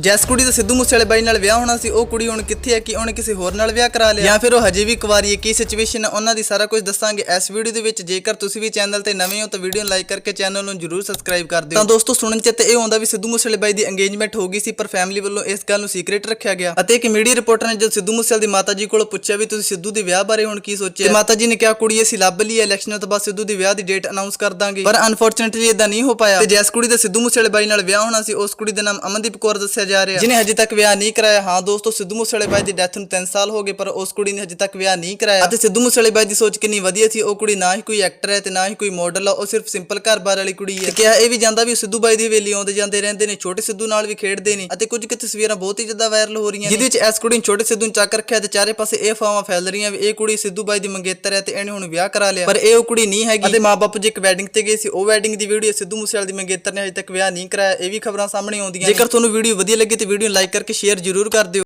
ਜੈਸ ਕੁੜੀ ਦਾ ਸਿੱਧੂ ਮੂਸੇਵਾਲੇ ਬਾਈ ਨਾਲ ਵਿਆਹ ਹੋਣਾ ਸੀ ਉਹ ਕੁੜੀ ਹੁਣ ਕਿੱਥੇ ਹੈ ਕਿ ਉਹਨੇ ਕਿਸੇ ਹੋਰ ਨਾਲ ਵਿਆਹ ਕਰਾ ਲਿਆ? ਜਾਂ ਫਿਰ ਉਹ ਹਜੇ ਵੀ ਕੁਵਾਰੀ ਹੈ ਕੀ ਸਿਚੁਏਸ਼ਨ ਹੈ ਉਹਨਾਂ ਦੀ ਸਾਰਾ ਕੁਝ ਦੱਸਾਂਗੇ ਇਸ ਵੀਡੀਓ ਦੇ ਵਿੱਚ। ਜੇਕਰ ਤੁਸੀਂ ਵੀ ਚੈਨਲ ਤੇ ਨਵੇਂ ਹੋ ਤਾਂ ਵੀਡੀਓ ਨੂੰ ਲਾਈਕ ਕਰਕੇ ਚੈਨਲ ਨੂੰ ਜਰੂਰ ਸਬਸਕ੍ਰਾਈਬ ਕਰ ਦਿਓ। ਤਾਂ ਦੋਸਤੋ ਸੁਣਨ ਚ ਤੇ ਇਹ ਆਉਂਦਾ ਵੀ ਸਿੱਧੂ ਮੂਸੇਵਾਲੇ ਬਾਈ ਦੀ ਇੰਗੇਜਮੈਂਟ ਹੋ ਗਈ ਸੀ ਪਰ ਫੈਮਿਲੀ ਵੱਲੋਂ ਇਸ ਗੱਲ ਨੂੰ ਸੀਕ੍ਰੀਟ ਰੱਖਿਆ ਗਿਆ। ਅਤੇ ਇੱਕ ਮੀਡੀਆ ਰਿਪੋਰਟਰ ਨੇ ਜਦ ਸਿੱਧੂ ਮੂਸੇਵਾਲੇ ਦੀ ਮਾਤਾ ਜੀ ਕੋਲੋਂ ਪੁੱਛਿਆ ਵੀ ਤੁਸੀਂ ਸਿੱਧੂ ਦੇ ਵਿਆਹ ਬਾਰੇ ਹੁਣ ਕੀ ਸੋਚਿਆ? ਤੇ ਮਾਤਾ ਜੀ ਨੇ ਕਿਹਾ ਕੁੜੀ ਅਸੀਂ ਲੱਭ ਲਈ ਹੈ ਇਲੈਕਸ਼ਨ ਤੋਂ ਬਾਅਦ ਸਿੱਧੂ ਦੇ ਵਿਆਹ ਦੀ ਡੇਟ ਅਨਾਉਂਸ ਕਰ ਦਾਂਗੇ। ਪਰ ਅਨਫੋਰਚੂਨਟਲੀ ਇਦਾਂ ਨਹੀਂ ਹੋ ਪਾਇਆ। ਤੇ ਜੈਸ ਕੁੜੀ ਦਾ ਸਿੱਧੂ ਮੂਸੇਵਾਲੇ ਬਾਈ ਨਾਲ ਵਿਆਹ ਹੋਣਾ ਸੀ ਉਸ ਕੁੜੀ ਦਾ ਨਾਮ ਅਮਨਦੀਪ ਕੌਰ ਦੱਸਿਆ ਜਾ ਰਿਹਾ। ਜਿਹਨੇ ਹਜੇ ਤੱਕ ਵਿਆਹ ਨਹੀਂ ਕਰਾਇਆ, ਹਾਂ ਦੋਸਤੋ, ਸਿੱਧੂ ਮੂਸੇਵਾਲੇ ਬਾਈ ਦੀ ਡੈਥ ਨੂੰ 3 ਸਾਲ ਹੋ ਗਏ, ਪਰ ਉਸ ਕੁੜੀ ਨੇ ਹਜੇ ਤੱਕ ਵਿਆਹ ਨਹੀਂ ਕਰਾਇਆ। ਅਤੇ ਸਿੱਧੂ ਮੂਸੇਵਾਲੇ ਬਾਈ ਦੀ ਸੋਚ ਕਿੰਨੀ ਵਧੀਆ ਸੀ, ਉਹ ਕੁੜੀ ਨਾ ਹੀ ਕੋਈ ਐਕਟਰ ਹੈ ਤੇ ਨਾ ਹੀ ਕੋਈ ਮਾਡਲ ਆ, ਉਹ ਸਿਰਫ ਸਿੰਪਲ ਘਰ-ਬਾਰ ਵਾਲੀ ਕੁੜੀ ਹੈ। ਕਿਹਾ ਇਹ ਵੀ ਜਾਂਦਾ ਵੀ ਸਿੱਧੂ ਬਾਈ ਦੀ ਹਵੇਲੀ ਆਉਂਦੇ ਜਾਂਦੇ ਰਹਿੰਦੇ ਨੇ, ਛੋਟੇ ਸਿੱਧੂ ਨਾਲ ਵੀ ਖੇਡਦੇ ਨੇ, ਅਤੇ ਕੁਝ ਕੁ ਤਸਵੀਰਾਂ ਬਹੁਤ ਹੀ ਜ਼ਿਆਦਾ ਵਾਇਰਲ ਹੋ ਰਹੀਆਂ ਨੇ। ਜਿਹਦੇ ਵਿੱਚ ਇਸ ਕੁੜੀ ਨੂੰ ਛੋਟੇ ਸਿੱਧੂ ਨੂੰ ਚੱਕ ਰੱਖਿਆ ਤੇ ਚਾਰੇ ਪਾਸੇ ਇਹ ਫਾਵਾਂ ਫੈਲ ਰਹੀਆਂ ਵੀ ਇਹ ਕੁੜੀ ਸਿੱਧੂ ਬਾਈ ਦੀ ਮੰਗੇਤਰ ਹੈ ਤੇ ਇਹਨੇ ਹੁਣ ਵਿਆਹ ਕਰਾ ਲਿਆ। ਪਰ ਇਹ ਉਹ ਕੁੜੀ ਨਹੀਂ ਹੈਗੀ। ਅਤੇ ਮਾਪੇ ਜੇ ਇੱਕ ਵੈਡਿੰਗ ਤੇ ਗਏ ਸੀ, ਉਹ ਵੈਡਿੰਗ ਦੀ ਵੀਡੀਓ ਸਿੱਧੂ ਮੂਸੇਵਾਲੇ ਦੀ ਮੰਗੇਤਰ ਨੇ ਹਜੇ ਤੱਕ ਵਿਆਹ ਨਹੀਂ ਕਰਾਇਆ, ਇਹ ਵੀ ਖਬਰਾਂ ਸਾਹਮਣੇ ਆਉਂਦੀਆਂ ਜੇਕਰ ਤੁਹਾਨੂੰ ਵੀਡੀਓ ਵਧੀਆ ਲੱਗੀ ਤੇ ਵੀਡੀਓ ਨੂੰ ਲਾਈਕ ਕਰਕੇ ਸ਼ੇਅਰ ਜ਼ਰੂਰ ਕਰ ਦਿਓ।